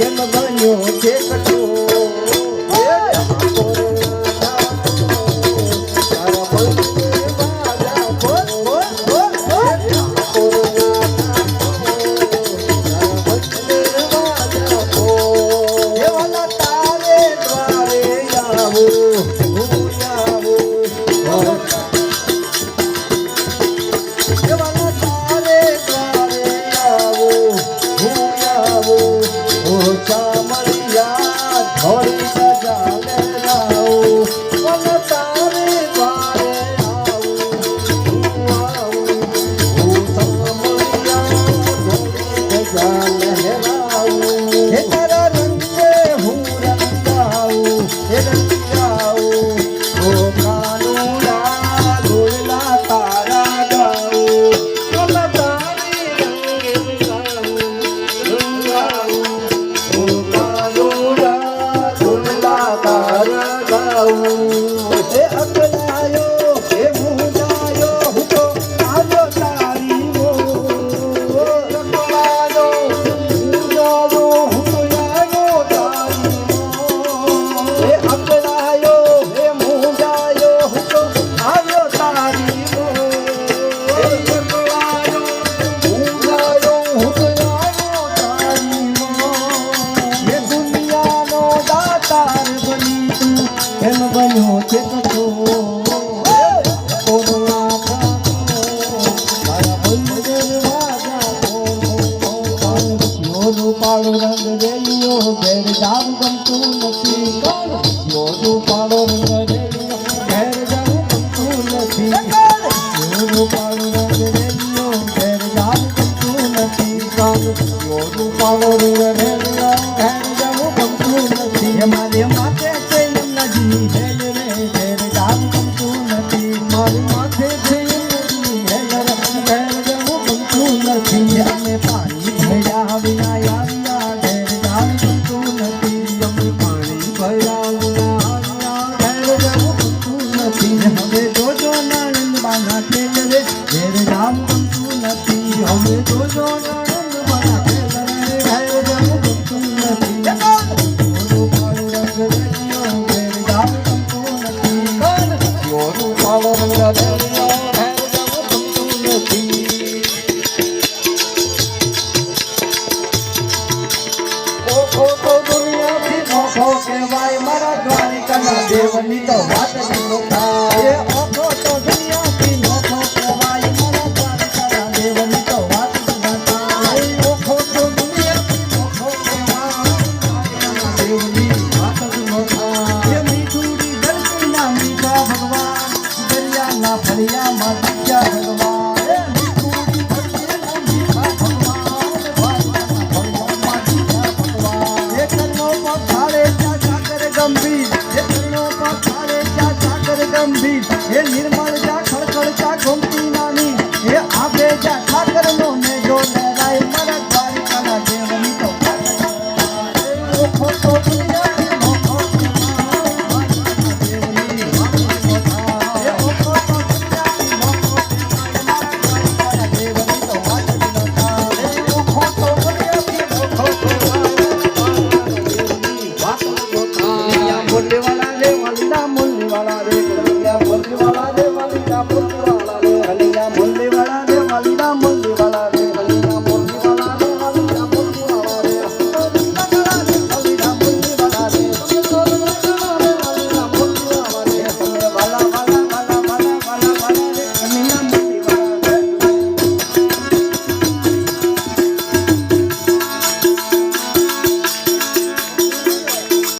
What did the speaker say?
કેમ બન્યો છે કઠોર Come on. જાવું ગમતું નથી. જીવોનું પાડો ઘેર જાવું ગમતું નથી. જીવોનું પાડો ઘેર જાવું ગમતું નથી. જીવોનું પાડો ઘેર જાવું ગમતું નથી. મારે માથે છે હવે જોજો નણંદ બાંધા તેલ રે ઘેર જામ નથી. હવે તો જો નણંદ நம்பி என் நிர்மாண ಮುಲ್ಲೆ